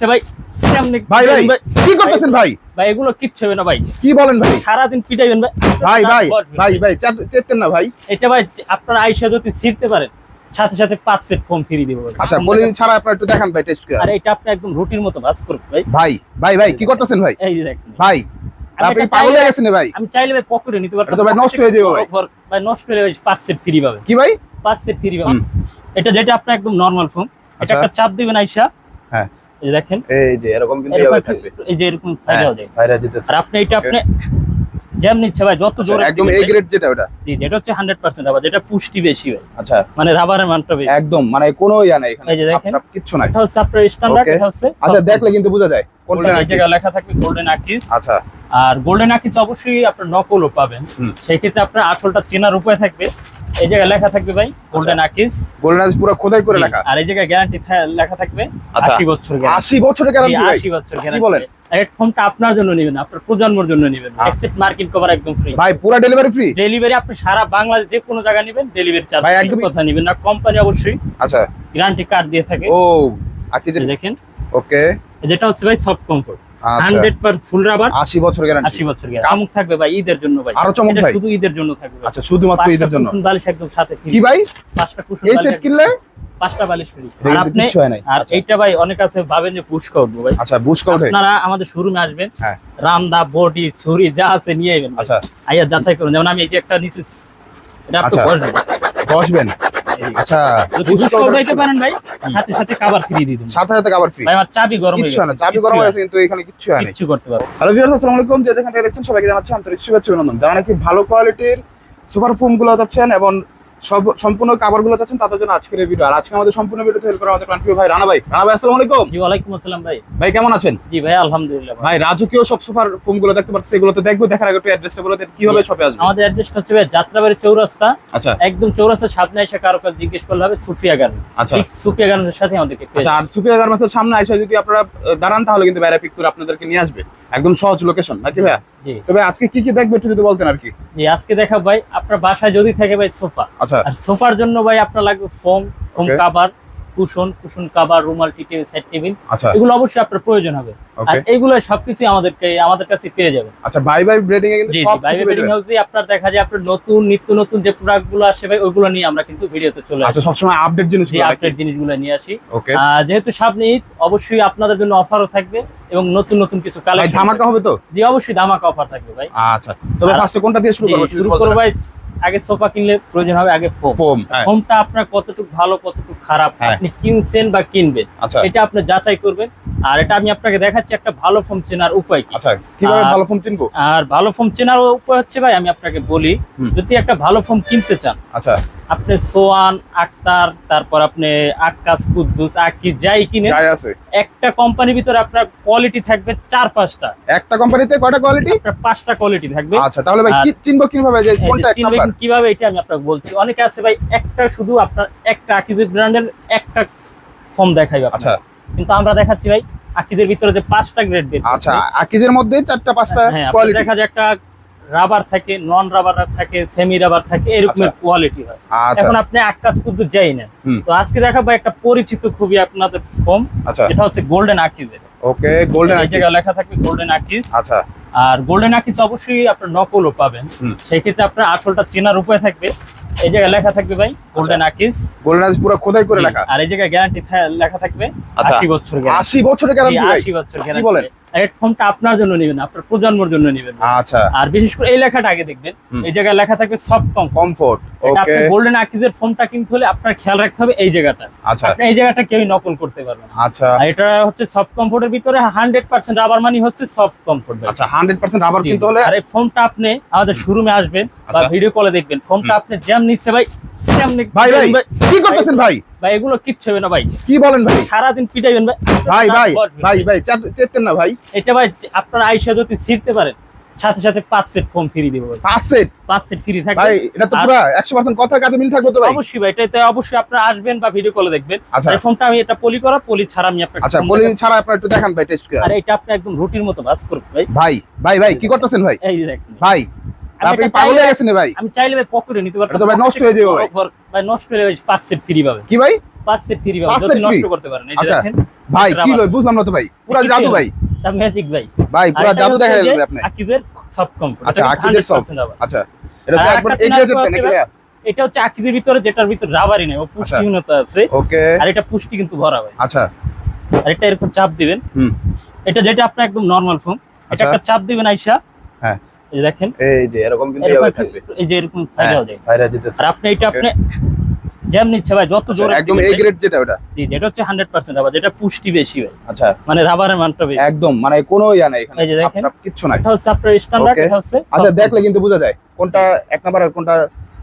ভাই ভাই ভাই কি করতেছেন ভাই? ভাই এগুলো কিচ্ছু হবে না ভাই। কি বলেন ভাই? সারাদিন পিটাইবেন ভাই। ভাই ভাই ভাই ভাই চেতেন না ভাই। এটা ভাই আপনার আইসা যদি ছিঁড়তে পারেন সাথে সাথে পাঁচ সেট ফোম ফ্রি দিব। আচ্ছা বলি ছাড়া আপনার একটু দেখান ভাই টেস্ট করে। আর এটা আপনি একদম রুটির মতো ভাজ করবেন ভাই। ভাই ভাই ভাই কি করতেছেন ভাই? এই যে দেখেন। ভাই আপনি পাগল হয়ে গেছেন ভাই। আমি চাইলে ভাই পকেটে নিতে পারতাম। ভাই নষ্ট হয়ে যাবে ভাই। ভাই নষ্ট হয়ে যাবে পাঁচ সেট ফ্রি পাবেন। কি ভাই? পাঁচ সেট ফ্রি হুম। এটা যেটা আপনার একদম নরমাল ফোম এটা আচ্ছা। একটা চাপ দিবেন আইসা। হ্যাঁ। এই দেখেন। এই যে এরকম কিন্তু এভাবে থাকবে। এই যে এরকম হ্যাঁ, যায় জিতেছে আর আপনি এটা আপনি যেমন ইচ্ছে ভাই যত জোরে আচ্ছা, একদম দিবেন এই গ্রেড যেটা ওটা? জি, যেটা হচ্ছে হান্ড্রেড পার্সেন্ট আবার যেটা পুষ্টি বেশি ভাই। আচ্ছা। মানে রাবারের মানটা বেশি। একদম মানে কোনো ইয়া নাই এখানে। টাপ কিচ্ছু নাই। এটা হচ্ছে আপনার স্ট্যান্ডার্ড এটা হচ্ছে আচ্ছা দেখলে কিন্তু বোঝা যায় এই নাকি। লেখা থাকবে গোল্ডেন আকিস। আচ্ছা। আর গোল্ডেন আকিস অবশ্যই আপনার নকলও পাবেন। সেই ক্ষেত্রে আপনার আসলটা চেনার উপায় থাকবে। এই জায়গায় লেখা থাকবে ভাই গোল্ডেন আকিস গোল্ডেন পুরো খোদাই করে লেখা। আর এই জায়গায় গ্যারান্টি লেখা থাকবে আচ্ছা। আশি বছর গ্যারান্টি 80 বছরের গ্যারান্টি ভাই। আশি বছর কি বলেন? গ্যারান্টি হেডফোনটা আপনার জন্য নেবেন আপনার প্রজন্মের জন্য নেবেন। আচ্ছা। এক্সেপ্ট মার্কিন কভার একদম ফ্রি ভাই পুরো ডেলিভারি ফ্রি ডেলিভারি আপনি সারা বাংলাদেশ যে কোনো জায়গায় নেবেন ডেলিভারি চার্জ ভাই, একদমই- কথা নেবেন না। কোম্পানি অবশ্যই আচ্ছা। গ্যারান্টি কার্ড দিয়ে থাকে। ও আকি যে দেখেন। ওকে যেটা হচ্ছে ভাই সফট কমফোর্ট আচ্ছা ফুল রাবার। 80 বছর গ্যারান্টি আশি বছর গ্যারান্টি আমুক থাকবে ভাই ঈদের জন্য ভাই। আরও চমক ভাই। শুধু ঈদের জন্য থাকবে আচ্ছা শুধুমাত্র ঈদের জন্য? বালিশ একদম সাথে কি ভাই? পাঁচটা কুশন এই সেট কিনলে? পাঁচটা বালিশ ফ্রি। আর আপনি আচ্ছা। এইটা ভাই অনেক আছে ভাবেন যে ভাই। আচ্ছা আপনারা আমাদের শোরুমে আসবেন। হ্যাঁ। রামদা বডি ছুরি যা আছে নিয়ে আইবেন ভাই। আচ্ছা। আইয়া যাচাই করুন। যেমন আমি এই যে একটা নিছি এটা আপনি আচ্ছা। বসবেন বসবেন। আচ্ছা পারেন ভাই সাথে সাথে কাবার ফ্রি দিয়ে দিন সাথে সাথে আবার ফ্রি ভাই আমার চাবি গরম হয়ে হয় গেছে। চাবি গরম হয়ে গেছে কিন্তু এখানে কিছু হয় না কিছু করতে পারব হ্যালো ভিউয়ার্স আসসালামু আলাইকুম। যে যেখান থেকে দেখছেন সবাইকে জানাচ্ছি আন্তরিক শুভেচ্ছা অভিনন্দন। যারা নাকি ভালো কোয়ালিটির সুপার ফোমগুলো চাচ্ছেন এবং সব সম্পূর্ণ কাভারগুলো চাচ্ছেন তাদের জন্য আজকের এই ভিডিও আর আজকে আমাদের সম্পূর্ণ ভিডিওতে হেল্প করা আমাদের প্রাণপ্রিয় ভাই রানা ভাই। রানা ভাই আসসালামু আলাইকুম। জি ওয়ালাইকুম আসসালাম ভাই। ভাই কেমন আছেন? জি ভাই আলহামদুলিল্লাহ ভাই। রাজকীয় সব সুপার ফোমগুলো দেখতে পাচ্ছি এগুলো তো দেখব দেখার আগে একটু অ্যাড্রেসটা বলে দেন কীভাবে শপে আসবে আমাদের অ্যাড্রেসটা হচ্ছে ভাই যাত্রাবাড়ি চৌরাস্তা। আচ্ছা। একদম চৌরাস্তার সামনে এসে কারও কাছে জিজ্ঞেস করলে হবে সুফিয়া গার্মেন্টস আচ্ছা। ঠিক সুফিয়া গার্মেন্টসের সাথে আমাদেরকে আচ্ছা আর সুফিয়া গার্মেন্টসের সামনে এসে যদি আপনারা দাঁড়ান তাহলে কিন্তু বাইরে পিক করে আপনাদেরকে নিয়ে আসবে। একদম সহজ লোকেশন নাকি ভাইয়া? জি। তবে আজকে কি কি দেখবে একটু যদি বলতেন আর কি? জি আজকে দেখা ভাই আপনার বাসায় যদি থাকে ভাই সোফা। আচ্ছা। আর সোফার জন্য ভাই আপনার লাগবে foam foam. Cover cushion cushion cover রুমাল টি টেবিল সেট টেবিল আচ্ছা। এগুলো অবশ্যই আপনার প্রয়োজন হবে। আর ওকে এইগুলো সবকিছু আমাদেরকে আমাদের কাছে পেয়ে যাবেন। আচ্ছা বাই বাই ব্রেডিং এ কিন্তু সব বেডিং যাবেন। হাউসে আপনার দেখা যায় আপনার নতুন নিত্য নতুন যে প্রোডাক্টগুলো আসে ভাই ওগুলো নিয়ে আমরা কিন্তু ভিডিওতে চলে আচ্ছা আসি সবসময় আপডেট জিনিস যে আপডেট জিনিসগুলো নিয়ে আসি। যেহেতু সামনে ঈদ অবশ্যই আপনাদের জন্য অফারও থাকবে এবং নতুন নতুন কিছু কালেকশন ধামাকা হবে তো? জি অবশ্যই ধামাকা অফার থাকবে ভাই। আচ্ছা তবে ফার্স্টে কোনটা দিয়ে শুরু করব? শুরু করব ভাই আগে সোফা কিনলে প্রয়োজন হবে আগে ফোম। হ্যাঁ। ফোমটা আপনার কতটুকু ভালো কতটুকু খারাপ হ্যাঁ। আপনি কিনছেন বা কিনবেন আচ্ছা। এটা আপনি যাচাই করবেন। আর এটা আমি আপনাকে দেখাচ্ছি একটা ভালো ফোন চেনার উপায় কি? আচ্ছা কীভাবে ভালো ফোন চিনবো? আর ভালো ফোম চেনার উপায় হচ্ছে ভাই আমি আপনাকে বলি যদি একটা ভালো ফোন কিনতে চান আচ্ছা। আপনি সোয়ান আক্তার তারপর আপনি আক্কাস কুদ্দুস আকি যাই কিনে আছে। একটা কোম্পানির ভিতরে আপনার কোয়ালিটি থাকবে চার পাঁচটা। একটা কোম্পানিতে কয়টা কোয়ালিটি আপনার পাঁচটা কোয়ালিটি থাকবে। আচ্ছা তাহলে ভাই কি চিনবো কীভাবে যে কোনটা এক নাম্বার? কীভাবে এটা আমি আপনাকে বলছি। অনেকে আছে ভাই একটা শুধু আপনার একটা আকিদের ব্র্যান্ডের একটা ফর্ম দেখাইবে আচ্ছা কিন্তু আমরা দেখাচ্ছি ভাই আকিদের ভিতরে যে পাঁচটা গ্রেড বের আচ্ছা আকিজের মধ্যে চারটা পাঁচটা হ্যাঁ কোয়ালিটি দেখা যায় একটা রাবার থাকে নন রাবার থাকে সেমি রাবার থাকে এরকমের আচ্ছা। কোয়ালিটি হয়। আচ্ছা। এখন আপনি আকাশ কুদ্দু যাই হুম। তো আজকে দেখাবো একটা পরিচিত খুবই আপনাদের ফর্ম আচ্ছা। এটা হচ্ছে গোল্ডেন আকিজের ওকে গোল্ডেন আকিজ লেখা থাকবে গোল্ডেন আকিজ আচ্ছা। আর গোল্ডেন আকিজ অবশ্যই আপনার নকলও পাবেন। সেই ক্ষেত্রে আপনার আসলটা চেনার উপায় থাকবে। এই জায়গায় লেখা থাকবে ভাই গোল্ডেন আকিস গোল্ডেন আকিস পুরো খোদাই করে লেখা। আর এই জায়গায় গ্যারান্টি লেখা থাকবে আচ্ছা। আশি বছর গ্যারান্টি 80 বছরের গ্যারান্টি ভাই। আশি বছর কি বলেন? হেডফোনটা আপনার জন্য নেবেন আপনার প্রজন্মের জন্য নেবেন। আচ্ছা। আর বিশেষ করে এই লেখাটা আগে দেখবেন এই জায়গায় লেখা থাকবে সফট কম কমফোর্ট ওকে আপনি গোল্ডেন আকিজের ফোনটা কিনতে হলে আপনার খেয়াল রাখতে হবে এই জায়গাটা। আচ্ছা। আপনি এই জায়গাটা কেউই নকল করতে পারবেন না। আচ্ছা। এটা হচ্ছে সফট কমফোর্টের ভিতরে হান্ড্রেড পার্সেন্ট রাবার মানি হচ্ছে সফট কমফোর্ট আচ্ছা 100% রাবার কিনতে হলে আর এই ফোনটা আপনি আমাদের শোরুমে আসবেন বা আচ্ছা। ভিডিও কলে দেখবেন। ফোনটা আপনি জ্যাম নিচ্ছে ভাই ভাই ভাই কি করতেছেন ভাই? ভাই? এগুলো কিচ্ছু হবে না ভাই। কি বলেন ভাই? পিটাইবেন ভাই। ভাই ভাই ভাই ভাই চেতেন না ভাই। এটা ভাই আপনার আইসা যদি ছিঁড়তে পারেন সাথে সাথে পাঁচ সেট ফোন ফ্রি দিব পাঁচ সেট? পাঁচ সেট ফ্রি থাকবে। ভাই এটা তো পুরো 100% কথা কাজে মিল থাকবে তো ভাই? অবশ্যই ভাই এটাতে অবশ্যই আপনারা আসবেন বা ভিডিও কলে দেখবেন। আচ্ছা। এই ফোনটা আমি এটা পলি করা পলি ছাড়া আমি আপনাকে আচ্ছা ছাড়া আপনার একটু দেখান ভাই টেস্ট করে। আর এটা আপনি একদম রুটির মতো ভাই। ভাই ভাই ভাই কি করতেছেন ভাই? এই দেখেন। ভাই আপনি পাগল হয়ে গেছেন ভাই। আমি চাইলে ভাই পকেটে নিতে পারতাম। তো ভাই নষ্ট হয়ে যাবে ভাই। ভাই নষ্ট হয়ে যাবে পাঁচ সেট ফ্রি পাবেন কি ভাই? পাঁচ সেট ফ্রি যদি নষ্ট করতে পারেন। এই আচ্ছা। দেখেন ভাই কি লই বুঝলাম না তো ভাই। পুরা জাদু ভাই। এটা ম্যাজিক ভাই। ভাই পুরা জাদু দেখা যাবে আপনি। সব কমফোর্ট আচ্ছা সব আচ্ছা এটা হচ্ছে আর একবার এই এটা হচ্ছে আকিজের ভিতরে যেটার ভিতরে রাবারই নেই ও আচ্ছা। পুষ্টিহীনতা আছে। ওকে। আর এটা পুষ্টি কিন্তু ভরা ভাই। আচ্ছা। আর এটা এরকম চাপ দিবেন। হুম। এটা যেটা আপনার একদম নরমাল ফোন এটা আচ্ছা। একটা চাপ দিবেন আইসা। হ্যাঁ। এই দেখেন। এই যে এরকম কিন্তু এভাবে থাকবে। এই যে এরকম হ্যাঁ, যায় দিতেছে। আর আপনি এটা আপনি যেমন নিচ্ছে ভাই যত আচ্ছা, জোরে একদম গ্রেড যেটা ওটা? জি এটা হচ্ছে হান্ড্রেড পার্সেন্ট রাবার যেটা পুষ্টি বেশি ভাই। আচ্ছা। মানে রাবারের মানটা বেশি। একদম মানে কোনো ইয়া নাই এখানে। ছাপ। কিছু নাই। এটা হচ্ছে আপনার স্ট্যান্ডার্ড এটা হচ্ছে আচ্ছা দেখলে কিন্তু বোঝা যায় কোনটা এক নাম্বার আর কোনটা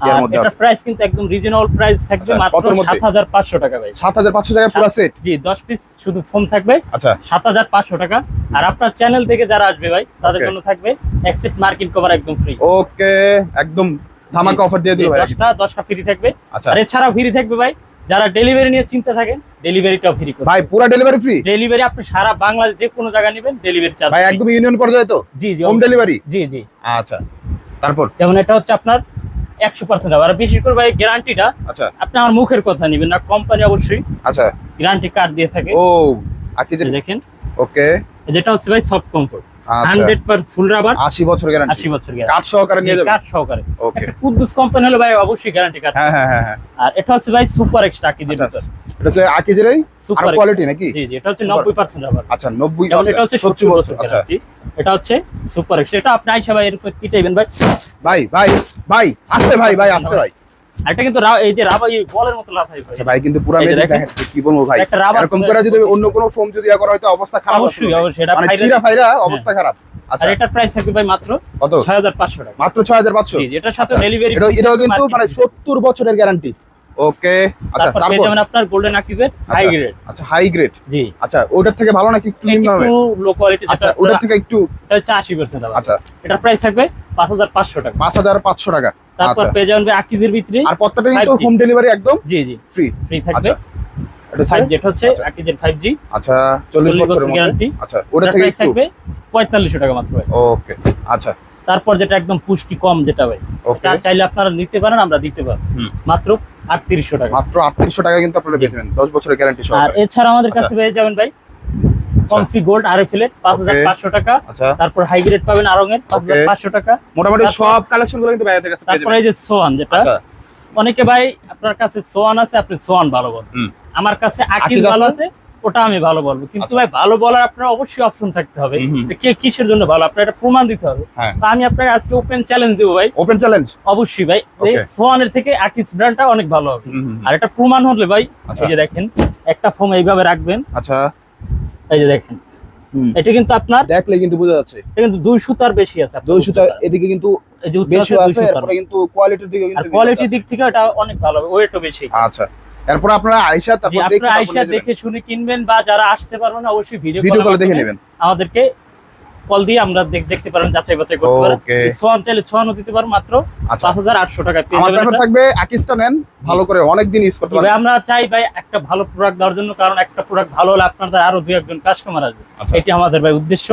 এর মধ্যে আছে। প্রাইস কিন্তু একদম রিজনেবল প্রাইস থাকবে আচ্ছা, মাত্র কতর মধ্যে? সাত হাজার পাঁচশো টাকা ভাই। সাত হাজার পাঁচশো টাকা পুরো সেট জি দশ পিস শুধু ফোন থাকবে। আচ্ছা। সাত হাজার পাঁচশো টাকা। আর আপনার চ্যানেল থেকে যারা আসবে ভাই তাদের জন্য থাকবে এক্সিট কভার একদম ফ্রি ওকে একদম ধামাকা অফার দিয়ে দিল ভাই। দশটা দশটা ফ্রি থাকবে। আচ্ছা। আর এছাড়াও ফ্রি থাকবে ভাই যারা ডেলিভারি নিয়ে চিন্তা থাকেন ডেলিভারিটাও ফ্রি ভাই পুরো ডেলিভারি ফ্রি ডেলিভারি আপনি সারা বাংলাদেশ যে কোনো জায়গায় নেবেন ডেলিভারি চার্জ ভাই একদম ইউনিয়ন পর্যায়ে তো? জি জি হোম ডেলিভারি জি জি। আচ্ছা তারপর? যেমন এটা হচ্ছে আপনার একশো পার্সেন্ট আর বিশেষ করে ভাই গ্যারান্টিটা আচ্ছা। আপনি আমার মুখের কথা নেবেন না কোম্পানি অবশ্যই আচ্ছা। গ্যারান্টি কার্ড দিয়ে থাকে। ও আকি দেখেন। ওকে যেটা হচ্ছে ভাই সফট কমফোর্ট ফুল রাবার। আশি বছর গ্যারান্টি আশি বছর গ্যারান্টি কাঠ সহকারে নিয়ে যাবে? কার্ড সহকারে। ওকে কুদ্দুস কোম্পানি হলে ভাই অবশ্যই গ্যারান্টি হ্যাঁ হ্যাঁ হ্যাঁ হ্যাঁ। আর এটা হচ্ছে ভাই সুপার এক্সট্রা কি আচ্ছা আচ্ছা। এটা হচ্ছে আকিজেরই সুপার কোয়ালিটি নাকি? জি জি এটা হচ্ছে Super। নব্বই পার্সেন্ট রাবার আচ্ছা এটা হচ্ছে সত্তর বছর আচ্ছা গ্যারান্টি এটা হচ্ছে সুপার এক্সট্রা এটা আপনি আইসা ভাই কিটাইবেন ভাই। ভাই ভাই ভাই আসতে ভাই ভাই আসতে ভাই। আর এটা কিন্তু এই যে রাবা এই বলের মতো লাফাই আচ্ছা ভাই কিন্তু পুরো মেজিক। দেখেন কি বলব ভাই? এরকম করে যদি অন্য কোনো ফোম যদি ইয়া করা হয়তো অবস্থা খারাপ অবশ্যই এটা মানে চিরা ফাইরা অবস্থা খারাপ। আচ্ছা। এটার প্রাইস থাকবে ভাই মাত্র কত? ছয় হাজার পাঁচশো টাকা। মাত্র ছয় হাজার পাঁচশো? জি এটার সাথে আচ্ছা, ডেলিভারি এটা এটাও কিন্তু মানে সত্তর বছরের গ্যারান্টি ওকে আচ্ছা তারপর যাবেন আপনার গোল্ডেন আকিজের হাই গ্রেড আচ্ছা হাই গ্রেড জি। আচ্ছা ওটার থেকে ভালো নাকি একটু নিম্ন হবে? একটু লো কোয়ালিটি আচ্ছা ওটার থেকে একটু এটা হচ্ছে আশি পার্সেন্ট আচ্ছা। এটার প্রাইস থাকবে পাঁচ হাজার পাঁচশো টাকা। পাঁচ হাজার পাঁচশো টাকা। তারপর আচ্ছা। পেয়ে যাবেন আকিজের ভিতরে আর প্রত্যেকটা কিন্তু হোম ডেলিভারি একদম জি জি। ফ্রি ফ্রি থাকবে। আচ্ছা। এটা ফাইভ হচ্ছে যেটা হচ্ছে আচ্ছা। আকিজের ফাইভ জি আচ্ছা চল্লিশ চল্লিশ বছরের গ্যারান্টি আচ্ছা ওটার থেকে প্রাইস থাকবে পঁয়তাল্লিশশো টাকা মাত্র ওকে আচ্ছা। তারপর যেটা একদম পুষ্টি কম যেটা ভাই ওকে। এটা চাইলে আপনারা নিতে পারেন আমরা দিতে পারব। মাত্র আটত্রিশশো টাকা। মাত্র আটত্রিশশো টাকা কিন্তু আপনারা পেয়ে যাবেন। দশ বছরের গ্যারান্টি আর এছাড়া আমাদের আচ্ছা। কাছে পেয়ে যাবেন ভাই কনফি গোল্ড আর পাঁচ পাঁচশো টাকা। আচ্ছা। তারপর হাই গ্রেড পাবেন আরং এর পাঁচ হাজার Okay. পাঁচশো টাকা। মোটামুটি সব কালেকশনগুলো কিন্তু ভাইদের কাছে পেয়ে তারপরে তারপর এই যে সোয়ান যেটা আচ্ছা। অনেকে ভাই আপনার কাছে সোয়ান আছে আপনি সোয়ান ভালো বলেন। আমার কাছে আকিজ ভালো আছে? ওটা আমি ভালো বলব। কিন্তু আচ্ছা। ভাই ভালো বলার আপনার অবশ্যই অপশন থাকতে হবে। কে কিসের জন্য ভালো আপনার এটা প্রমাণ দিতে হবে। হ্যাঁ। তো আমি আপনাকে আজকে ওপেন চ্যালেঞ্জ দেবো ভাই। ওপেন চ্যালেঞ্জ অবশ্যই ভাই। এই সোয়ানের থেকে আকিজ ব্র্যান্ডটা অনেক ভালো হবে। আর এটা প্রমাণ হলে ভাই আচ্ছা। এই যে দেখেন একটা ফোম এইভাবে রাখবেন। আচ্ছা। এই যে দেখেন। এটা কিন্তু আপনার দেখলে কিন্তু বোঝা যাচ্ছে। এটা কিন্তু দুই সুতার বেশি আছে দুই সুতা উচ্চতা। এদিকে কিন্তু এই যে উচ্চতা বেশি আছে সুতার। কিন্তু কোয়ালিটির দিকে কিন্তু কোয়ালিটির দিক থেকে এটা অনেক ভালো হবে ওয়েটও বেশি। আচ্ছা। এরপর আপনারা আয়সা তারপর দেখে যাবেন। দেখে শুনে কিনবেন বা যারা আসতে পারবেন না অবশ্যই ভিডিও ভিডিও কলে দেখে নেবেন। আমাদেরকে কল দিয়ে আমরা দেখ- দেখতে পারেন যাচাই বাছাই করতে পারেন। সোয়ান চাইলে সোয়ানও দিতে পারেন মাত্র আচ্ছা। পাঁচ হাজার আটশো টাকা পেয়ে যাবেন থাকবে আকিসটা নেন ভালো করে অনেক দিন ইউজ করতে পারবেন। আমরা চাই ভাই একটা ভালো প্রোডাক্ট দেওয়ার জন্য কারণ একটা প্রোডাক্ট ভালো হলে আপনাদের আরও দুই একজন কাস্টমার আসবে। আচ্ছা। এটি আমাদের ভাই উদ্দেশ্য।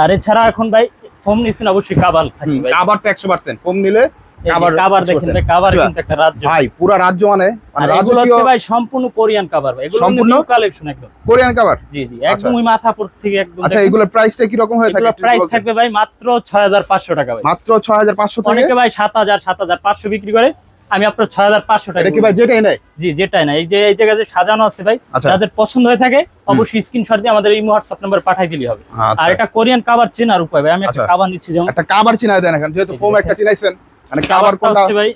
আর এছাড়া এখন ভাই ফোন নিচ্ছেন অবশ্যই কাবাল থাকি ভাই। আবার তো একশো পার্সেন্ট ফোন নিলে এই যে কাবার কাবার দেখেন 100% ভাই কাবার। কিন্তু একটা রাজ্য। ভাই পুরা রাজ্য মানে আর এগুলো রাজকীয় ভাই সম্পূর্ণ কোরিয়ান কাবার ভাই। এগুলো সম্পূর্ণ? কালেকশন একদম। কোরিয়ান কাবার জি জি একদম ওই মাথা পর থেকে একদম আচ্ছা এগুলোর প্রাইসটা কি রকম হয়ে থাকে এগুলোর প্রাইস থাকবে ভাই মাত্র ছয় হাজার পাঁচশো টাকা ভাই। মাত্র ছয় হাজার অনেকে ভাই সাত হাজার সাত হাজার পাঁচশো বিক্রি করে। আমি আপনার ছয় হাজার পাঁচশো টাকা এটা কি ভাই যেটাই নেয়? জি যেটাই না এই যে এই জায়গায় যে সাজানো আছে ভাই আচ্ছা। যাদের পছন্দ হয়ে থাকে অবশ্যই স্ক্রিনশট দিয়ে আমাদের এই হোয়াটসঅ্যাপ নাম্বার পাঠাই দিলে হবে। আর আচ্ছা এটা কোরিয়ান কাবার চেনার উপায় ভাই। আমি একটা আচ্ছা। কাবার নিচ্ছি যেমন একটা কাবার চিনায় দেন এখন যেহেতু ফোম একটা চিনাইছেন। মানে কাবার কোনটা হচ্ছে ভাই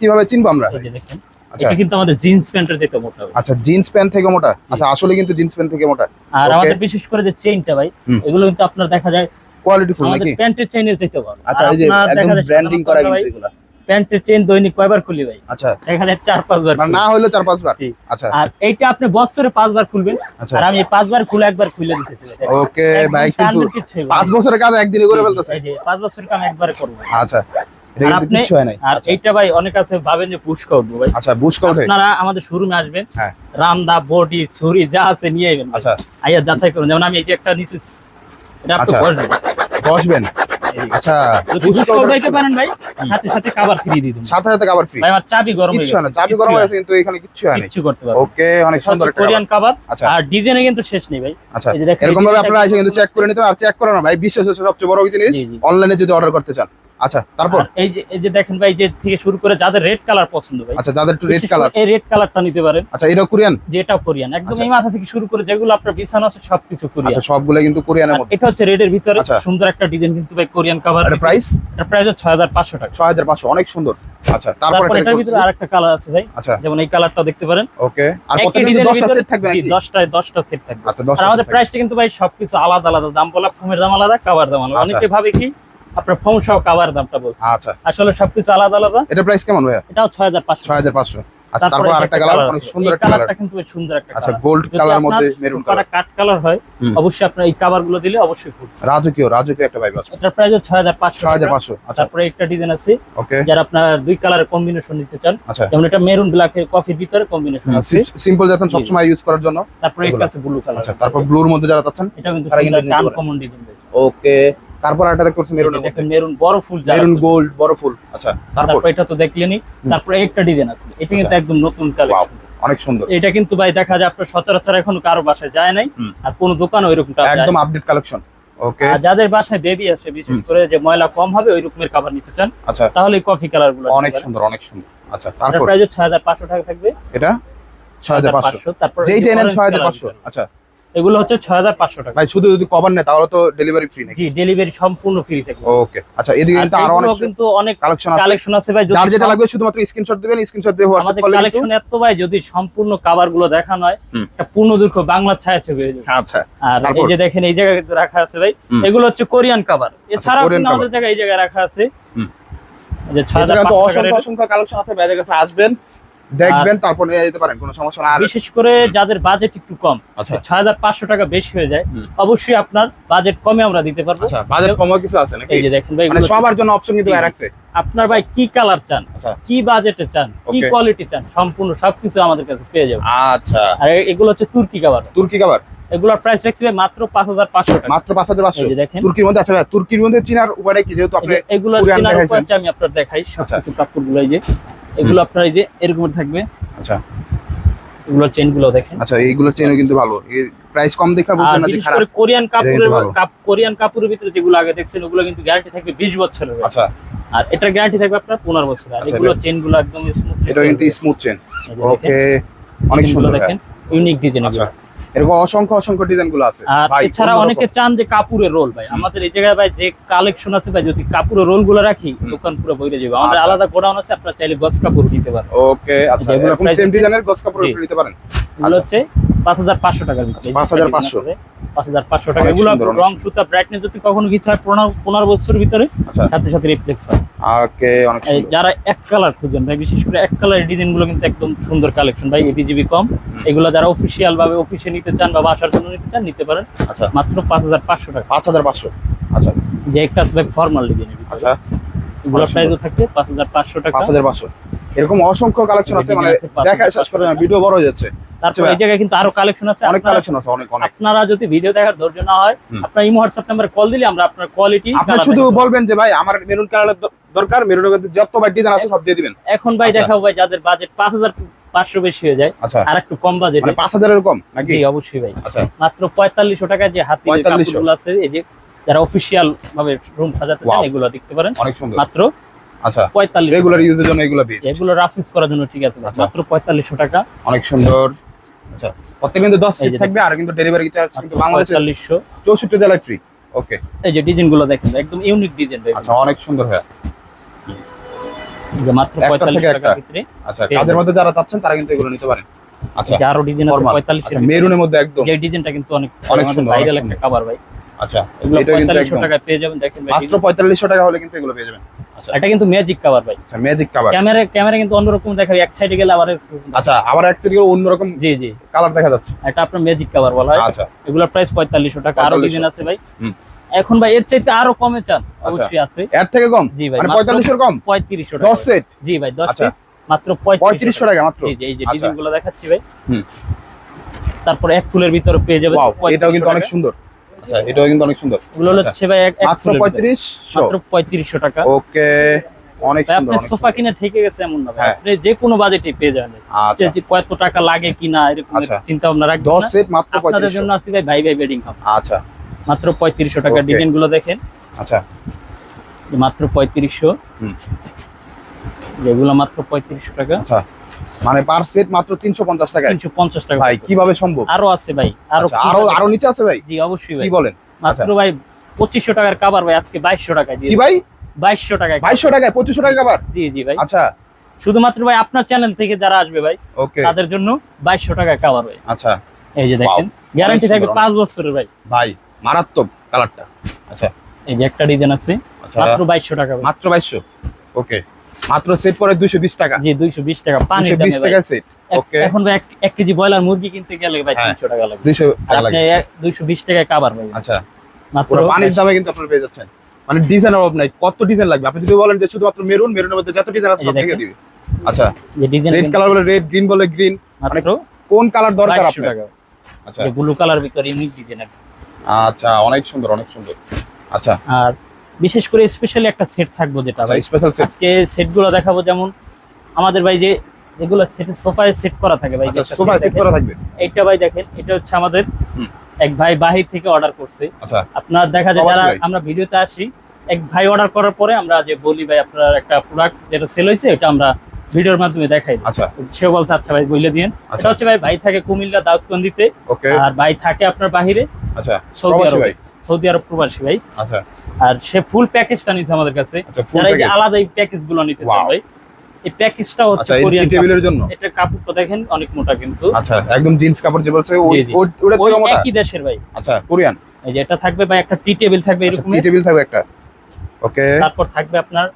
কীভাবে চিনবো আমরা? দেখেন আচ্ছা। এটা কিন্তু আমাদের জিন্স প্যান্টের যেতে মোটা আচ্ছা জিন্স প্যান্ট থেকে মোটা? আচ্ছা আসলে কিন্তু জিন্স প্যান্ট থেকে মোটা। আর আমাদের বিশেষ করে যে চেইনটা ভাই এগুলো কিন্তু আপনার দেখা যায় কোয়ালিটি ফুল নাকি? প্যান্টের চেইনের যেতে ভালো আচ্ছা এই যে একদম ব্র্যান্ডিং করা কিন্তু এগুলা। প্যান্টের চেইন দৈনিক কয়বার খুলি ভাই? আচ্ছা। দেখা যায় চার পাঁচবার মানে না হলে চার পাঁচবার। আচ্ছা। আর এইটা আপনি বছরে পাঁচবার খুলবেন। আচ্ছা। আর আমি পাঁচবার খুলে একবার খুলে দিতেছি। ওকে ভাই কিন্তু। পাঁচ বছরের কাজ একদিনে করে ফেলতেছে। পাঁচ বছর কাম একবারে করব। আচ্ছা। আর হয় আচ্ছা। এইটা ভাই অনেক আছে ভাবেন যে পুশ করব ভাই। আচ্ছা আপনারা আমাদের শোরুমে আসবেন। হ্যাঁ। রামদা বডি ছুরি যা আছে নিয়ে আইবেন ভাই। আচ্ছা। আইয়া যাচাই করুন। যেমন আমি এই যে একটা এটা আপনি আচ্ছা। বসবেন। বসবেন? আচ্ছা করতে পারেন ভাই। সাথে সাথে কাভার ফ্রি দিয়ে দিন সাথে সাথে কাভার ফ্রি ভাই আমার চাবি গরম হয়ে হয় গেছে। চাবি গরম হয়ে গেছে কিন্তু এখানে কিচ্ছু হয়নি কিচ্ছু করতে ওকে অনেক সুন্দর একটা কোরিয়ান আর ডিজাইনে কিন্তু শেষ নেই ভাই। আচ্ছা। এই এরকম ভাবে আপনারা এসে কিন্তু চেক করে নিতে আর চেক না ভাই হচ্ছে সবচেয়ে বড় জিনিস। অনলাইনে যদি অর্ডার করতে চান। আচ্ছা তারপর? এই যে এই যে দেখেন ভাই যে থেকে শুরু করে যাদের রেড কালার পছন্দ ভাই আচ্ছা যাদের একটু রেড কালার এই রেড কালারটা নিতে পারেন। আচ্ছা এটা কোরিয়ান? যেটা কোরিয়ান। একদম আচ্ছা। এই মাথা থেকে শুরু করে যেগুলো আপনার বিছানো আছে সবকিছু কোরিয়ান। আচ্ছা সবগুলো কিন্তু কোরিয়ানের মধ্যে। এটা হচ্ছে রেডের ভিতরে আচ্ছা। সুন্দর একটা ডিজাইন কিন্তু ভাই কোরিয়ান কাভার এটা প্রাইস এটা প্রাইস হচ্ছে ছয় হাজার পাঁচশো টাকা। ছয় হাজার পাঁচশো অনেক সুন্দর। আচ্ছা তারপর এটার ভিতরে আরেকটা কালার আছে ভাই। আচ্ছা। যেমন এই কালারটাও দেখতে পারেন। ওকে। আর প্রত্যেকটা ডিজাইনের দশটা ভিতরে সেট থাকবে নাকি? দশটায় দশটা সেট থাকবে। আচ্ছা আমাদের। প্রাইসটা কিন্তু ভাই সবকিছু আলাদা আলাদা। দাম বলা ফোমের দাম আলাদা কাভার দাম আলাদা। অনেকে ভাবে কি আপনার ফোম সহ কাভার দামটা বলছে। আচ্ছা। আসলে সবকিছু আলাদা আলাদা। এটা প্রাইস কেমন ভাইয়া? এটাও ছয় হাজার পাঁচশো। ছয় হাজার পাঁচশো। আচ্ছা তারপর আরেকটা কালার অনেক সুন্দর একটা কালার কিন্তু সুন্দর একটা আচ্ছা গোল্ড কালার মধ্যে মেরুন কালার কাট কালার হয় অবশ্যই আপনার এই কাভারগুলো দিলে অবশ্যই ফুট রাজকীয় রাজকীয় একটা ভাইব আছে। এটার প্রাইস ছয় হাজার পাঁচশো ছয় হাজার পাঁচশো আচ্ছা। তারপরে একটা ডিজাইন আছে। যারা আপনার দুই কালারের কম্বিনেশন নিতে চান আচ্ছা। যেমন এটা মেরুন ব্ল্যাক এর কফির ভিতরে কম্বিনেশন আছে। সিম্পল যাতেন জি। সবসময় ইউজ করার জন্য। তারপরে। একটা আছে ব্লু কালার আচ্ছা তারপর ব্লুর মধ্যে যারা চাচ্ছেন এটা কিন্তু তারা কিন্তু আনকমন ডিজাইন ওকে তারপর একটা দেখতে মধ্যে। মেরুন বড় ফুল মেরুন গোল্ড বড় ফুল। আচ্ছা তারপর? এটা তো দেখলেনই। তারপরে একটা ডিজাইন আছে। এটা কিন্তু আচ্ছা। একদম নতুন কালেকশন অনেক সুন্দর। এটা কিন্তু ভাই দেখা যায় আপনার সচরাচর এখন কারও বাসায় যায় নাই। আর কোনো দোকানও ওইরকম একদম আপডেট কালেকশন ওকে আর যাদের বাসায় বেবি আছে বিশেষ। করে যে ময়লা কম হবে ওই রকমের খাবার নিতে চান আচ্ছা। তাহলে কফি কালারগুলো অনেক সুন্দর অনেক সুন্দর। আচ্ছা তারপর? প্রাইস ছয় হাজার পাঁচশো টাকা থাকবে। এটা? ছয় হাজার পাঁচশো। তারপর যেইটা নেন orange ছয় হাজার colour পাঁচশো ভিতরে। আচ্ছা। এগুলো হচ্ছে ছয় হাজার পাঁচশো টাকা। ভাই শুধু যদি কভার নেয় তাহলে তো ডেলিভারি ফ্রি নাকি? জি ডেলিভারি সম্পূর্ণ ফ্রি থাকবে ওকে আচ্ছা এদিকে কিন্তু আরও অনেক কিন্তু অনেক কালেকশন আছে। কালেকশন আছে ভাই যার যেটা লাগবে শুধুমাত্র স্ক্রিনশট দিবেন স্ক্রিনশট দিয়ে হোয়াটসঅ্যাপ করলে কালেকশন এত ভাই যদি সম্পূর্ণ কভারগুলো দেখানো হয় হুম। একটা পূর্ণ দুঃখ বাংলা ছায়া ছবি হয়ে যাবে। আচ্ছা। আর এই যে দেখেন এই জায়গায় কিন্তু রাখা আছে ভাই। এগুলো হচ্ছে কোরিয়ান কাভার এছাড়াও কোরিয়ান কিন্তু আমাদের জায়গায় এই জায়গায় রাখা আছে। যে ছয় হাজার এছাড়া তো পাঁচশো টাকা অসংখ্য অসংখ্য কালেকশন আছে বাইরের কাছে আসবেন। দেখবেন তারপর নিয়ে যেতে পারেন কোনো সমস্যা না বিশেষ করে যাদের বাজেট একটু কম আচ্ছা। টাকা বেশি হয়ে যায় অবশ্যই আপনার বাজেট কমে আমরা দিতে পারব। আচ্ছা বাজেট কমও কিছু আছে নাকি? এই যে দেখেন ভাই মানে সবার জন্য অপশন কিন্তু রাখছে আপনার ভাই কি কালার চান? আচ্ছা। কি বাজেটে চান? কি কোয়ালিটি চান? সম্পূর্ণ সবকিছু আমাদের কাছে পেয়ে যাবেন। আচ্ছা। আর এগুলো হচ্ছে তুর্কি কাভার তুর্কি কাবার এগুলোর প্রাইস রাখছি ভাই মাত্র পাঁচ হাজার পাঁচশো টাকা। মাত্র পাঁচ হাজার পাঁচশো? এই যে দেখেন। তুর্কির মধ্যে আচ্ছা তুর্কির মধ্যে চীনার উপায়টা কি? যেহেতু আপনি এগুলো। উপর আমি আপনার দেখাই আচ্ছা। সবকিছু কাপড়গুলো এই যে। এগুলো আপনার এই যে এরকম থাকবে। আচ্ছা। এগুলো চেনগুলো দেখেন। আচ্ছা এইগুলোর চেনও কিন্তু ভালো। প্রাইস কম দেখা না খারাপ কোরিয়ান কাপড়ের কাপ- কোরিয়ান কাপড়ের ভিতরে যেগুলো আগে দেখছেন ওগুলো কিন্তু গ্যারান্টি থাকবে বিশ বছরের। আচ্ছা। আর এটার গ্যারান্টি থাকবে আপনার পনেরো বছর আর চেনগুলো একদম স্মুথ এটা কিন্তু স্মুথ চেন ওকে অনেক সুন্দর দেখেন। ইউনিক ডিজাইন আচ্ছা। এরকম অসংখ্য অসংখ্য ডিজাইনগুলো আছে। আর এছাড়া অনেকে চান যে কাপুরের রোল ভাই। আমাদের এই জায়গায় ভাই যে কালেকশন আছে ভাই যদি কাপুরের রোলগুলো রাখি দোকান পুরো বইরে যাবে। আমাদের আচ্ছা। আলাদা গোডাউন আছে আপনারা চাইলে গছ কাপড় নিতে পারেন। ওকে আচ্ছা এরকম সেম ডিজাইনের গস কাপড় নিতে পারেন। আচ্ছা। হচ্ছে পাঁচ হাজার পাঁচশো টাকার ভিতরে 5,500 পাঁচ হাজার পাঁচশো। টাকা। এগুলো রং সুতা ব্রাইটনেস যদি কখনো কিছু হয় পনেরো বছরের ভিতরে আচ্ছা। সাথে রিফ্লেক্স হয়। যারা এক কালার ভাই বিশেষ করে এক কালারের ডিজাইনগুলো কিন্তু একদম সুন্দর কালেকশন ভাই এপিজিবি কম। এগুলো যারা অফিসিয়াল ভাবে অফিসে নিতে চান বা বাসার জন্য নিতে চান নিতে পারেন। আচ্ছা। মাত্র পাঁচ হাজার পাঁচশো টাকা। পাঁচ হাজার পাঁচশো। আচ্ছা। যে একটা আছে ভাই ফর্মাল ডিজাইনের আচ্ছা। এগুলো প্রাইসও থাকছে পাঁচ হাজার পাঁচশো টাকা। পাঁচ হাজার পাঁচশো। এরকম অসংখ্য কালেকশন আছে মানে হাজার শেষ করে পাঁচশো ভিডিও বড় হয়ে যাচ্ছে। তারপর আচ্ছা, এই জায়গায় কিন্তু আরও কালেকশন আছে। অনেক কালেকশন আছে অনেক অনেক। আপনারা যদি ভিডিও দেখার ধৈর্য না হয়। আপনার ইমো হোয়াটসঅ্যাপ নাম্বারে কল দিলে আমরা আপনার কোয়ালিটি আপনি শুধু বলবেন যে ভাই আমার মেরুন কালারের দরকার মেরুন যত ভাই ডিজাইন আছে সব দিয়ে দিবেন। এখন ভাই আচ্ছা। দেখাবো ভাই যাদের বাজেট পাঁচ হাজার পাঁচশো বেশি হয়ে যায় আচ্ছা। আর একটু কম বাজেট মানে পাঁচ হাজারের কম নাকি? অবশ্যই ভাই। আচ্ছা। মাত্র পঁয়তাল্লিশশো টাকা যে হাতি কাপড়গুলো আছে এই যে যারা অফিসিয়াল ভাবে রুম সাজাতে চান. এগুলো দেখতে পারেন। অনেক সুন্দর। মাত্র আচ্ছা পঁয়তাল্লিশ রেগুলার ইউজের জন্য এগুলো বেস্ট এগুলো রাফ ইউজ করার জন্য ঠিক আছে আচ্ছা। মাত্র পঁয়তাল্লিশশো টাকা। অনেক সুন্দর। আচ্ছা প্রত্যেক কিন্তু দশ এই সিট থাকবে আর কিন্তু ডেলিভারি চার্জ কিন্তু বাংলাদেশে পঁয়তাল্লিশশো। চৌষট্টি জেলায় ফ্রি ওকে এই যে ডিজাইনগুলো দেখেন একদম ইউনিক ডিজাইন আচ্ছা অনেক সুন্দর হ্যাঁ মাত্র একটা পঁয়তাল্লিশ থেকে টাকার ভিতরে। আচ্ছা কাজের মধ্যে যারা চাচ্ছেন তারা কিন্তু এগুলো নিতে পারেন। আচ্ছা এই আরও ডিজাইন আছে মেরুনের মধ্যে একদম। যে ডিজাইনটা কিন্তু অনেক অনেক সুন্দর, ভাইরাল একটা খাবার ভাই। আচ্ছা এগুলো এটা কিন্তু পঁয়তাল্লিশশো একদম। টাকায় পেয়ে যাবেন দেখেন মাত্র পঁয়তাল্লিশশো টাকা হলে কিন্তু এগুলো পেয়ে যাবেন। এটা কিন্তু ম্যাজিক কাভার ভাই। আচ্ছা ম্যাজিক কাভার ক্যামেরা ক্যামেরা কিন্তু অন্যরকম দেখাবে এক সাইডে গেলে আবার আচ্ছা আবার এক সাইড অন্যরকম জি জি। কালার দেখা যাচ্ছে। এটা আপনার ম্যাজিক কাভার বলা হয়। আচ্ছা। এগুলোর প্রাইস পঁয়তাল্লিশশো টাকা। আরও ডিজাইন আছে ভাই। এখন ভাই এর চাইতে আরও কমে চান অবশ্যই আছে। এর থেকে কম? জি ভাই মানে কম? সেট জি ভাই আচ্ছা। পিস মাত্র পঁয়ত্রিশশো পঁয়ত্রিশশো টাকা মাত্র? জি এই যে আচ্ছা। দেখাচ্ছি ভাই। হুম। তারপরে এক ফুলের ভিতরে পেয়ে যাবেন এটাও কিন্তু অনেক সুন্দর। আচ্ছা এটাও কিন্তু অনেক সুন্দর। এগুলো আচ্ছা, হচ্ছে ভাই মাত্র ফুলের ভিতরে। পঁয়ত্রিশশো? মাত্র পঁয়ত্রিশশো টাকা। ওকে অনেক সুন্দর আপনি সোফা কিনে ঠেকে গেছে এমন না ভাই। হ্যাঁ। আপনি যে কোনো বাজেটে পেয়ে যাবেন। আচ্ছা। যে কত টাকা লাগে কিনা এরকম আচ্ছা। চিন্তা ভাবনা রাখবেন দশ না। সেট মাত্র আপনাদের জন্য আছে ভাই ভাই ভাই বেডিং কাপ আচ্ছা। মাত্র পঁয়ত্রিশশো টাকা Okay. ডিজাইনগুলো দেখেন। আচ্ছা। মাত্র পঁয়ত্রিশশো। হুম। যেগুলো মাত্র পঁয়ত্রিশশো টাকা। আচ্ছা। মানে পার সেট মাত্র তিনশো পঞ্চাশ টাকায়। তিনশো পঞ্চাশ টাকা ভাই। কীভাবে সম্ভব? আরও আছে ভাই আরও আচ্ছা আরও আরও নিচে আছে ভাই? জি অবশ্যই ভাই। কি বলেন? মাত্র ভাই পঁচিশশো টাকার কাবার ভাই আজকে বাইশশো টাকায় দিয়ে কি ভাই? বাইশশো টাকায় বাইশশো টাকায় পঁচিশশো টাকা আবার জি জি ভাই। আচ্ছা। শুধুমাত্র ভাই আপনার চ্যানেল থেকে যারা আসবে ভাই ওকে তাদের জন্য বাইশশো টাকায় কাবার ভাই। আচ্ছা। এই যে দেখেন গ্যারান্টি থাকবে সুন্দর, পাঁচ বছরের ভাই। ভাই মারাত্মক কালারটা আচ্ছা। এই যে একটা ডিজাইন আছে আচ্ছা। মাত্র বাইশশো টাকা মাত্র বাইশশো? ওকে মাত্র সেট পরে দুইশো বিশ টাকা। জি দুইশো বিশ টাকা। পানি দুইশো বিশ টাকা সেট ওকে এখন ভাই এক- এক কেজি ব্রয়লার মুরগি কিনতে গেলে ভাই হ্যাঁ। তিনশো টাকা লাগবে। দুইশো আর টাকা আপনি লাগে দুইশো বিশ টাকায় কাবার ভাই। আচ্ছা। মাত্র পানির দামে কিন্তু আপনারা পেয়ে যাচ্ছেন। মানে ডিজাইন অভাব নাই। কত ডিজাইন লাগবে? আপনি যদি বলেন যে শুধুমাত্র মেরুন মেরুনের মধ্যে যত ডিজাইন আছে সব থেকে। দিবে। আচ্ছা। যে ডিজাইন রেড কালার বলে রেড গ্রিন বলে গ্রিন মাত্র কোন কালার দরকার আপনার? আচ্ছা। ব্লু কালার ভিতরে ইউনিক ডিজাইন আচ্ছা অনেক সুন্দর অনেক সুন্দর। আচ্ছা। আর বিশেষ করে স্পেশালি একটা সেট থাকব যেটা ভাই। স্পেশাল সেট আজকে সেটগুলো দেখাবো যেমন আমাদের ভাই যে যেগুলো সেটের সোফায় সেট করা থাকে ভাই যে আচ্ছা সোফা সেট করা থাকবে। এইটা ভাই দেখেন এটা হচ্ছে আমাদের এক ভাই বাহির থেকে অর্ডার করছে। আচ্ছা। আপনার দেখা যায় যারা আমরা ভিডিওতে আসি এক ভাই অর্ডার করার পরে আমরা যে বলি ভাই আপনার একটা প্রোডাক্ট যেটা সেল হয়েছে এটা আমরা ভিডিওর মাধ্যমে দেখাই। আচ্ছা। সেও বলছে আচ্ছা ভাই বলে দিন আচ্ছা। এটা হচ্ছে ভাই ভাই থাকে কুমিল্লা দাউদকান্দিতে। আর ভাই থাকে আপনার বাহিরে। আচ্ছা সৌদি আরবে। ভাই। সৌদি আরব প্রবাসী ভাই। আচ্ছা। আর সে ফুল প্যাকেজটা নিছে আমাদের কাছে। আচ্ছা যারা এই আলাদা এই প্যাকেজগুলো নিতে চান ভাই এই প্যাকেজটা হচ্ছে আচ্ছা কোরিয়ান টেবিলের জন্য? এটা কাপড়টা দেখেন অনেক মোটা কিন্তু। আচ্ছা একদম জিন্স কাপড় যে বলছে ওই ওটা থেকে মোটা? একই দেশের ভাই। আচ্ছা কোরিয়ান এই যে এটা থাকবে ভাই একটা টি টেবিল থাকবে আচ্ছা এরকম টি টেবিল থাকবে একটা। ওকে তারপর থাকবে আপনার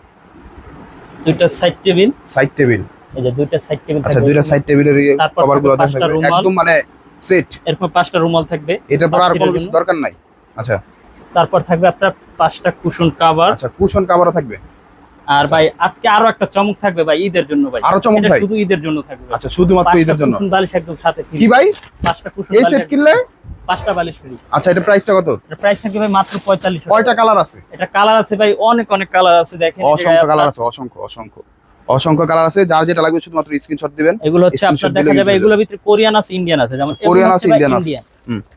দুইটা সাইড টেবিল সাইড টেবিল এই যে দুইটা সাইড টেবিল আচ্ছা দুইটা সাইড টেবিলের তারপর কভারগুলো থাকবে। একদম মানে সেট এরকম পাঁচটা রুমাল থাকবে। এটার পর আর কোনো কিছু দরকার নাই? আচ্ছা। তারপর থাকবে আপনার পাঁচটা কুশন কাভার আচ্ছা কুশন কাভারও থাকবে? আর ভাই আজকে আরও একটা চমক থাকবে ভাই ঈদের জন্য ভাই। আরও চমক ভাই? শুধু ঈদের জন্য থাকবে। আচ্ছা শুধুমাত্র ঈদের জন্য? কুশন বালিশ একদম সাথে কি ভাই? পাঁচটা কুশন এই সেট কিনলে? পাঁচটা বালিশ ফ্রি আচ্ছা এটা প্রাইসটা কত? এটা প্রাইস থাকবে ভাই মাত্র পঁয়তাল্লিশ কয়টা কালার আছে? এটা কালার আছে ভাই অনেক অনেক কালার আছে দেখেন। অসংখ্য কালার আছে অসংখ্য অসংখ্য। অসংখ্য কালার আছে যার যেটা লাগবে শুধুমাত্র স্ক্রিনশট দিবেন এগুলো হচ্ছে আপনার দেখা যাবে। এগুলোর ভিতরে কোরিয়ান আছে ইন্ডিয়ান আছে যেমন আচ্ছা, কোরিয়ান আছে, ইন্ডিয়ান আছে।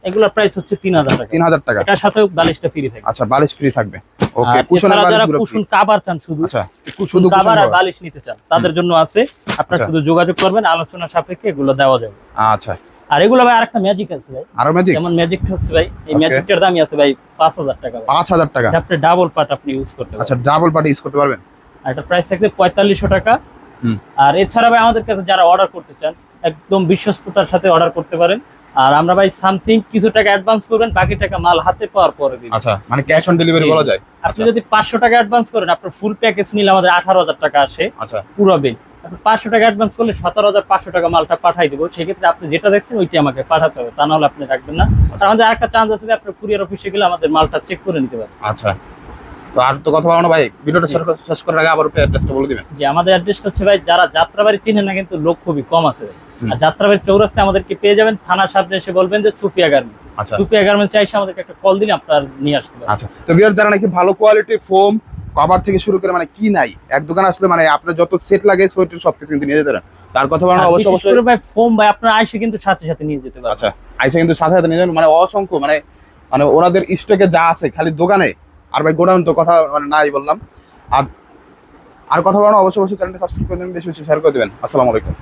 এগুলোর প্রাইস হচ্ছে তিন হাজার টাকা। তিন হাজার টাকা। এটার সাথেও বালিশটা ফ্রি থাকে আচ্ছা বালিশ ফ্রি থাকবে। ওকে বালিশগুলো কুশন free। কাভার চান শুধু আচ্ছা কুশন শুধু কুশন আর বালিশ নিতে চান তাদের জন্য আছে আপনারা আচ্ছা। শুধু যোগাযোগ করবেন আলোচনা সাপেক্ষে এগুলো দেওয়া যাবে। আচ্ছা। আর এগুলো ভাই আরেকটা ম্যাজিক আছে ভাই। আরও ম্যাজিক যেমন ম্যাজিক হচ্ছে ভাই এই. ম্যাজিকটার দামই আছে ভাই পাঁচ হাজার টাকা ভাই। পাঁচ হাজার টাকা। আপনি ডাবল পার্ট আপনি ইউজ করতে আচ্ছা ডাবল পার্টি ইউজ করতে পারবেন? আর এটা প্রাইস থাকবে পঁয়তাল্লিশশো টাকা। হুম। আর এছাড়া ভাই আমাদের কাছে যারা অর্ডার করতে চান একদম বিশ্বস্ততার সাথে অর্ডার করতে পারেন। আর আমরা ভাই সামথিং কিছু টাকা অ্যাডভান্স করবেন বাকি টাকা মাল হাতে পাওয়ার পরে দিবেন। আচ্ছা মানে ক্যাশ অন ডেলিভারি বলা যায়? আপনি যদি পাঁচশো টাকা অ্যাডভান্স করেন আপনার ফুল প্যাকেজ নিলে আমাদের আঠারো হাজার টাকা আসে আচ্ছা। পুরো বিল আপনি পাঁচশো টাকা অ্যাডভান্স করলে সতেরো হাজার পাঁচশো টাকা মালটা পাঠাই দেবো। সেক্ষেত্রে আপনি যেটা দেখছেন ওইটি আমাকে পাঠাতে হবে। তা না হলে আপনি রাখবেন না। আর আমাদের আরেকটা চান্স আছে যে আপনার কুরিয়ার অফিসে গেলে আমাদের মালটা চেক করে নিতে পারেন। আচ্ছা। তো আর তো কথা বলো না ভাই ভিডিওটা জি। শেষ কর- শেষ করার আগে আবার অ্যাড্রেসটা বলে দিবেন। যে আমাদের অ্যাড্রেসটা হচ্ছে ভাই যারা যাত্রাবাড়ি চিনে না কিন্তু লোক খুবই কম আছে। ভাই। আর যাত্রাবাড়ি চৌরাস্তায় আমাদেরকে পেয়ে যাবেন থানার সামনে এসে বলবেন যে সুফিয়া গার্মেন্টস। আচ্ছা। সুফিয়া গার্মেন্টস এসে আমাদেরকে একটা কল দিলে আপনার নিয়ে আসতে আচ্ছা। তো ভিউয়ার যারা নাকি ভালো কোয়ালিটির ফোম কভার থেকে শুরু করে মানে কি নাই এক দোকান আসলে মানে আপনার যত সেট লাগে সোয়েটার সবকিছু কিন্তু নিয়ে যেতে পারেন। তার কথা বলানো অবশ্যই অবশ্যই ভাই ফোম ভাই আপনার আইসে কিন্তু সাথে সাথে নিয়ে যেতে পারেন আচ্ছা আইসা কিন্তু সাথে সাথে নিয়ে যাবেন মানে অসংখ্য মানে মানে ওনাদের স্টকে যা আছে খালি দোকানে। আর ভাই গোডাউন তো কথা মানে নাই বললাম। আর আর কথা বলানো অবশ্যই অবশ্যই চ্যানেলটা সাবস্ক্রাইব করে দেবেন বেশি বেশি শেয়ার করে দেবেন। আসসালামু আলাইকুম।